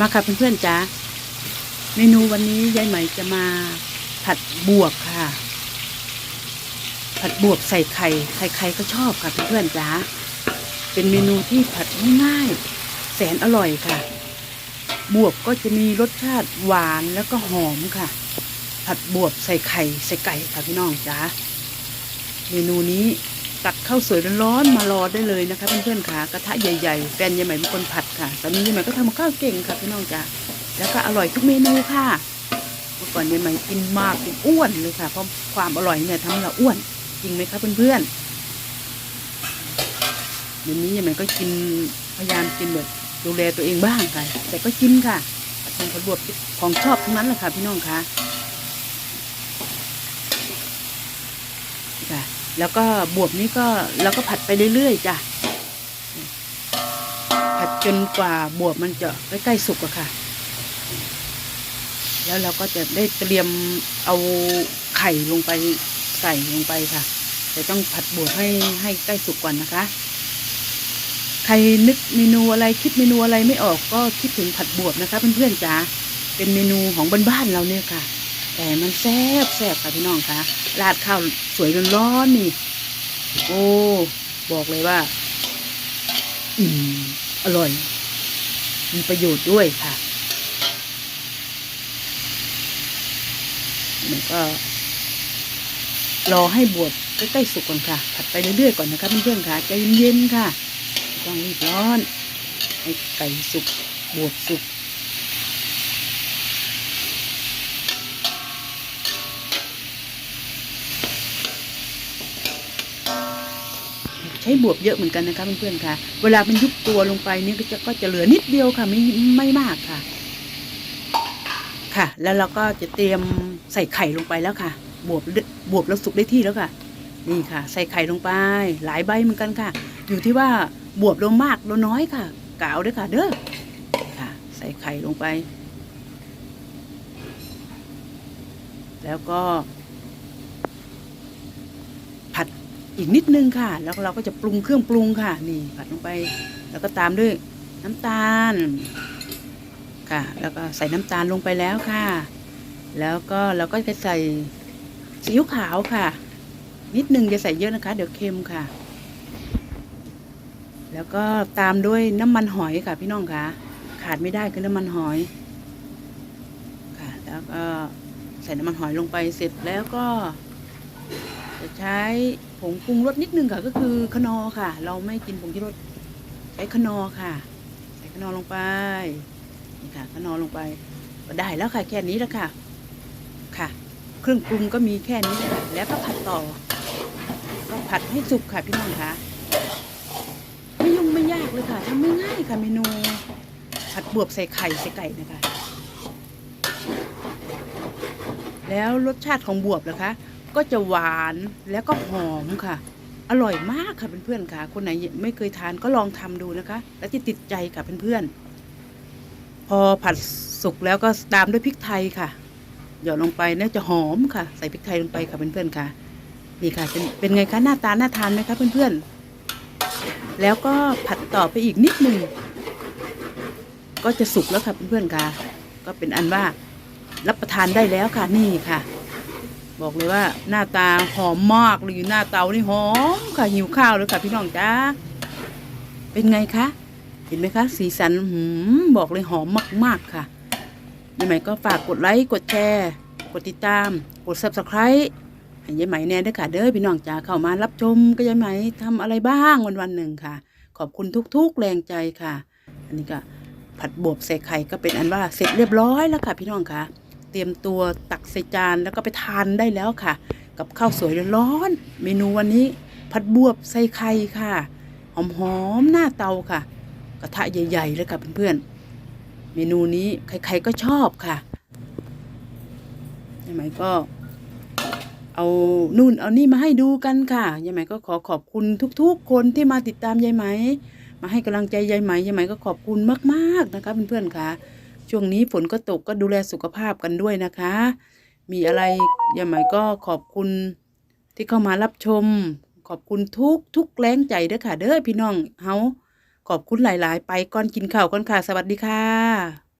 มาค่ะเพื่อนๆจ้าเมนูวันนี้ยายไหม่จะมาผัดบวบค่ะ ผัดบวบใส่ไข่ใครๆก็ชอบค่ะเพื่อนๆจ้าเป็นเมนูที่ผัดง่ายๆแสนอร่อยค่ะ บวบก็จะมีรสชาติหวานแล้วก็หอมค่ะ ผัดบวบใส่ไข่ใส่ไก่ค่ะพี่น้องจ้าเมนูนี้ ตักข้าวสวยร้อนๆมารอได้เลยนะคะ เพื่อนๆค่ะกระทะใหญ่ๆ แฟนยายไหม่เป็นคนผัดค่ะตอนนี้ยายไหม่ก็ทำข้าวเก่งค่ะพี่น้องจ้าแล้วก็อร่อยทุกเมนูค่ะเมื่อก่อนยายไหม่กินมากกินอ้วนเลยค่ะเพราะความอร่อยเนี่ยทำให้เราอ้วนจริงไหมคะเพื่อนๆเดี๋ยวนี้ยายไหม่ก็กินพยายามกินแบบดูแลตัวเองบ้างค่ะ แต่ก็กินค่ะผัดแกงผัดบวบของชอบทั้งนั้นแหละค่ะพี่น้องค่ะค่ะ แล้วก็บวบนี้ก็เราก็ผัดไปเรื่อยๆจ้ะ ผัดจนกว่าบวบมันจะใกล้ๆสุกอะค่ะ แล้วเราก็จะได้เตรียมเอาไข่ลงไปใส่ลงไปค่ะ แต่ต้องผัดบวบให้ให้ใกล้สุกก่อนนะคะ ใครนึกเมนูอะไรคิดเมนูอะไรไม่ออกก็คิดถึงผัดบวบนะคะเพื่อนๆจ๋าเป็นเมนูของบ้านๆเราเนี่ยค่ะ แต่มันแซ่บแซ่บค่ะพี่น้องคะราดข้าวสวยร้อนๆนี่ โอ้บอกเลยว่าอืมอร่อย มีประโยชน์ด้วยค่ะแล้วก็ รอให้บวบใกล้ๆสุกก่อนค่ะ ผัดไปเรื่อยๆก่อนนะคะเพื่อนๆค่ะใจเย็นๆค่ะ ต้องรีบร้อน ให้ไก่สุกบวบสุก ช้บวบเยอะเหมือนกันนะคะเพื่อนๆค่ะ เวลามันยุบตัวลงไปนี่ก็จะก็จะเหลือนิดเดียวค่ะไม่ไม่มากค่ะ ค่ะ แล้วเราก็จะเตรียมใส่ไข่ลงไปแล้วค่ะ บวบบวบแล้วสุกได้ที่แล้วค่ะ นี่ค่ะ ใส่ไข่ลงไป หลายใบเหมือนกันค่ะ อยู่ที่ว่าบวบเรามากเราน้อยค่ะกาวด้วยค่ะ เด้อค่ะ ใส่ไข่ลงไป แล้วก็ ผัด อีกนิดนึงค่ะ แล้วเราก็จะปรุงเครื่องปรุงค่ะ นี่ผัดลงไป แล้วก็ตามด้วยน้ำตาล ค่ะ แล้วก็ใส่น้ำตาลลงไปแล้วค่ะ แล้วก็เราก็จะใส่ซีอิ๊วขาวค่ะ นิดนึงจะใส่เยอะนะคะ เดี๋ยวเค็มค่ะ แล้วก็ตามด้วยน้ำมันหอยค่ะ พี่น้องค่ะ ขาดไม่ได้คือน้ำมันหอย ค่ะ แล้วก็ใส่น้ำมันหอยลงไปเสร็จแล้วก็ จะใช้ผงปรุงรสนิดนึงค่ะ ก็คือขนอค่ะ เราไม่กินผงชูรสใช้ขนอค่ะ ใส่ขนอลงไปนี่ค่ะขนอลงไปก็ได้แล้วค่ะแค่นี้แล้วค่ะ ค่ะ เครื่องปรุงก็มีแค่นี้ค่ะแล้วก็ผัดต่อ ก็ผัดให้สุกค่ะพี่น้องคะไม่ยุ่งไม่ยากเลยค่ะทำไม่ง่ายค่ะเมนู ผัดบวบใส่ไข่ใส่ไก่นะคะแล้วรสชาติของบวบนะคะ ก็จะหวานแล้วก็หอมค่ะ อร่อยมากค่ะเพื่อนๆค่ะ คนไหนไม่เคยทานก็ลองทำดูนะคะ แล้วจะติดใจค่ะเพื่อนๆ พอผัดสุกแล้วก็ตามด้วยพริกไทยค่ะ หยอดลงไปแล้วจะหอมค่ะ ใส่พริกไทยลงไปค่ะเพื่อนๆค่ะ นี่ค่ะเป็นเป็นไงคะหน้าตาน่าทานไหมคะเพื่อนๆ แล้วก็ผัดต่อไปอีกนิดหนึ่งก็จะสุกแล้วค่ะเพื่อนๆค่ะ ก็เป็นอันว่ารับประทานได้แล้วค่ะนี่ค่ะ บอกเลยว่าหน้าตาหอมมากเลยอยู่หน้าเตานี่หอมค่ะหิวข้าวเลยค่ะพี่น้องจ้าเป็นไงคะเห็นไหมคะ สีสันหืมบอกเลยหอมมาก ๆ ค่ะยังไงก็ฝากกดไลค์กดแชร์กดติดตาม กด subscribe ให้ยายไหมแน่ด้วยค่ะเด้อพี่น้องจ้าเข้ามารับชมก็ยายไหมทำอะไรบ้างวันวันๆหนึ่งค่ะ ขอบคุณทุก ๆ แรงใจค่ะ อันนี้ก็ผัดบวบใส่ไข่ก็เป็นอันว่าเสร็จเรียบร้อยแล้วค่ะ พี่น้องค่ะ เตรียมตัวตักใส่จานแล้วก็ไปทานได้แล้วค่ะ กับข้าวสวยร้อนๆเมนูวันนี้ผัดบวบใส่ไข่ค่ะ หอมๆหน้าเตาค่ะ กระทะใหญ่ ๆ เลยค่ะเพื่อนๆเมนูนี้ใครๆก็ชอบค่ะยายไหมก็ เอานู่นเอานี่มาให้ดูกันค่ะยายไหมก็ขอขอบคุณทุกๆ คนที่มาติดตามยายไหม มาให้กำลังใจยายไหมยายไหมก็ขอบคุณมากๆนะคะเพื่อนๆค่ะ ช่วงนี้ฝนก็ตกก็ดูแลสุขภาพกันด้วยนะคะ มีอะไรยายไหมก็ขอบคุณที่เข้ามารับชม ขอบคุณทุกทุกแรงใจเด้อค่ะ เด้อพี่น้องเฮาขอบคุณหลาย ๆ ไปก่อนกินข้าวก่อนค่ะ สวัสดีค่ะ